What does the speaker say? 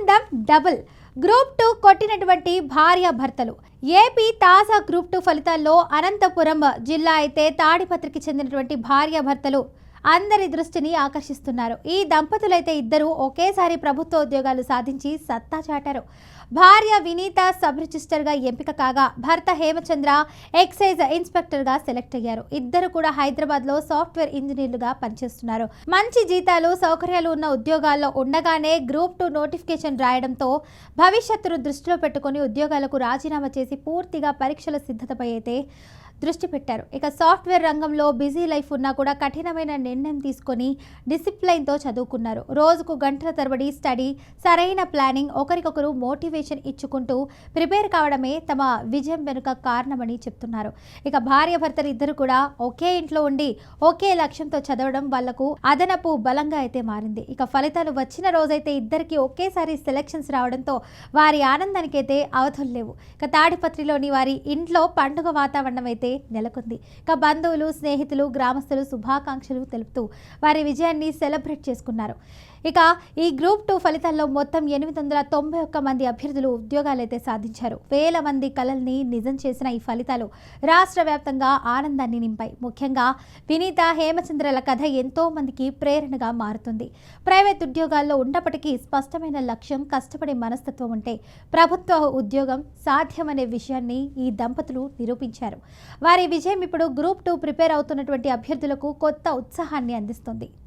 ఆనందం double. Group two కొట్టినటువంటి భార్య భర్తలు. ఏపీ తాజా గ్రూప్ టూ ఫలితాల్లో అనంతపురం జిల్లా అయితే తాడిపత్రికి చెందినటువంటి భార్య భర్తలు అందరి దృష్టిని ఆకర్షిస్తున్నారు. ఈ దంపతులైతే ఇద్దరు ఒకేసారి ప్రభుత్వ ఉద్యోగాలు సాధించి సత్తా చాటారు. భార్య వినీత సబ్ రిజిస్టర్గా ఎంపిక కాగా భర్త హేమచంద్ర ఎక్సైజ్ ఇన్స్పెక్టర్గా సెలెక్ట్ అయ్యారు. ఇద్దరు కూడా హైదరాబాద్లో సాఫ్ట్వేర్ ఇంజనీర్లుగా పనిచేస్తున్నారు. మంచి జీతాలు సౌకర్యాలు ఉన్న ఉద్యోగాల్లో ఉండగానే గ్రూప్ టూ నోటిఫికేషన్ రాయడంతో భవిష్యత్తును దృష్టిలో పెట్టుకొని ఉద్యోగాలకు రాజీనామా చేసి పూర్తిగా పరీక్షల సిద్ధతపై అయితే దృష్టి పెట్టారు. ఇక సాఫ్ట్వేర్ రంగంలో బిజీ లైఫ్ ఉన్నా కూడా కఠినమైన నిర్ణయం తీసుకొని డిసిప్లైన్తో చదువుకున్నారు. రోజుకు గంటల తరబడి స్టడీ సరైన ప్లానింగ్ ఒకరికొకరు మోటివేషన్ ఇచ్చుకుంటూ ప్రిపేర్ కావడమే తమ విజయం వెనుక కారణమని చెప్తున్నారు. ఇక భార్య భర్తలు ఇద్దరు కూడా ఒకే ఇంట్లో ఉండి ఒకే లక్ష్యంతో చదవడం వాళ్ళకు అదనపు బలంగా అయితే మారింది. ఇక ఫలితాలు వచ్చిన రోజైతే ఇద్దరికి ఒకేసారి సెలక్షన్స్ రావడంతో వారి ఆనందానికి అయితే అవధులు లేవు. ఇక తాడిపత్రిలోని వారి ఇంట్లో పండుగ వాతావరణం అయితే నెలకొంది. ఇక బంధువులు స్నేహితులు గ్రామస్తులు శుభాకాంక్షలు తెలుపుతూ వారి విజయాన్ని సెలబ్రేట్ చేసుకున్నారు. ఇక ఈ గ్రూప్ టూ ఫలితాల్లో మొత్తం ఎనిమిది వందల తొంభై ఒక్క మంది అభ్యర్థులు ఉద్యోగాలు అయితే సాధించారు. వేల మంది కలల్ని నిజం చేసిన ఈ ఫలితాలు రాష్ట్ర వ్యాప్తంగా ఆనందాన్ని నింపాయి. ముఖ్యంగా వినీత హేమచంద్రల కథ ఎంతో మందికి ప్రేరణగా మారుతుంది. ప్రైవేట్ ఉద్యోగాల్లో ఉన్నప్పటికీ స్పష్టమైన లక్ష్యం కష్టపడే మనస్తత్వం ఉంటే ప్రభుత్వ ఉద్యోగం సాధ్యమనే విషయాన్ని ఈ దంపతులు నిరూపించారు. వారి విజయం ఇప్పుడు గ్రూప్ టూ ప్రిపేర్ అవుతున్నటువంటి అభ్యర్థులకు కొత్త ఉత్సాహాన్ని అందిస్తుంది.